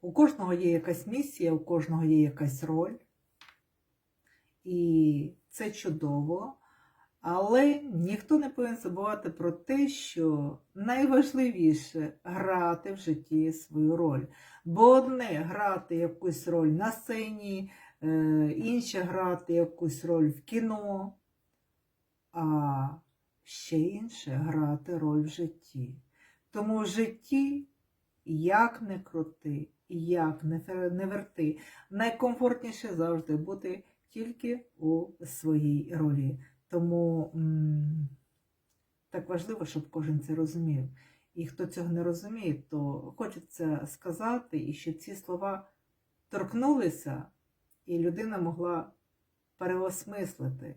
У кожного є якась місія, у кожного є якась роль. І це чудово. Але ніхто не повинен забувати про те, що найважливіше грати в житті свою роль. Бо одне грати якусь роль на сцені, е, інше грати якусь роль в кіно, а ще інше грати роль в житті. Тому в житті, як не крути, як не верти, найкомфортніше завжди бути тільки у своїй ролі. Тому м, так важливо, щоб кожен це розумів. І хто цього не розуміє, то хочеться сказати, і щоб ці слова торкнулися, і людина могла переосмислити.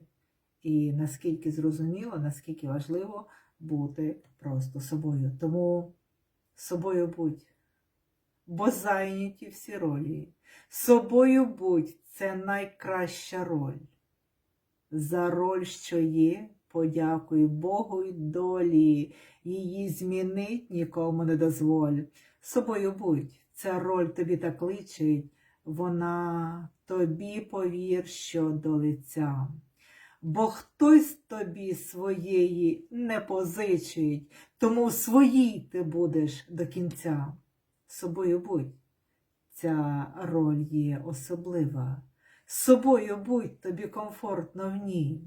І наскільки зрозуміло, наскільки важливо бути просто собою. Тому собою будь, бо зайняті всі ролі. Собою будь це найкраща роль. За роль, що є, подякуй Богу й долі, її змінить нікому не дозволь. Собою будь, ця роль тобі так личить, вона тобі повір, що до лиця. Бо хтось тобі своєї не позичить, тому в своїй ти будеш до кінця. Собою будь, ця роль є особлива. Собою будь тобі комфортно в ній.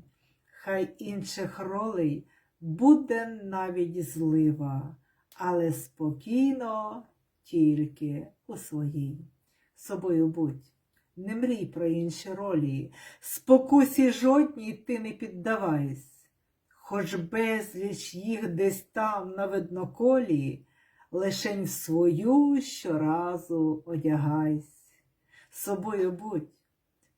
Хай інших ролей буде навіть злива, але спокійно тільки у своїй. Собою будь, не мрій про інші ролі, спокусі жодній ти не піддавайсь, хоч безліч їх десь там на видноколі, лишень свою щоразу одягайсь. Собою будь,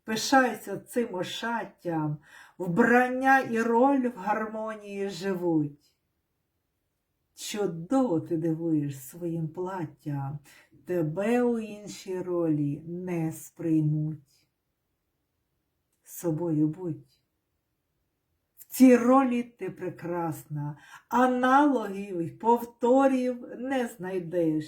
пишайся цим ошаттям, вбрання і роль в гармонії живуть. Чудово ти дивуєш своїм платтям, тебе у іншій ролі не сприймуть. Собою будь. В цій ролі ти прекрасна, аналогів й повторів не знайдеш.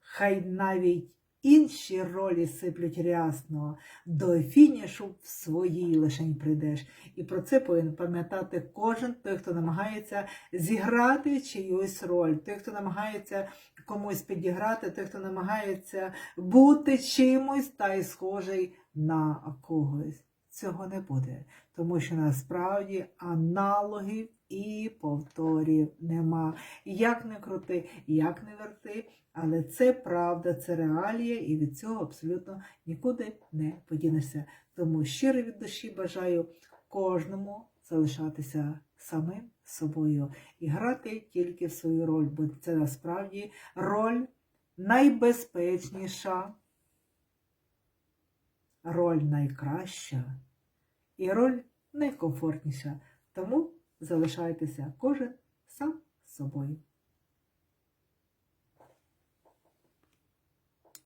Хай навіть інші ролі сиплють рясно, до фінішу в своїй лишень прийдеш. І про це повинен пам'ятати кожен той, хто намагається зіграти чиюсь роль, той, хто намагається комусь підіграти, той, хто намагається бути чимось та й схожий на когось. Цього не буде, тому що насправді аналогів і повторів нема. Як не крути, як не верти, але це правда, це реалія, і від цього абсолютно нікуди не подінешся. Тому щиро від душі бажаю кожному залишатися самим собою і грати тільки в свою роль, бо це насправді роль найбезпечніша, роль найкраща і роль найкомфортніша. Тому залишайтеся кожен сам собою.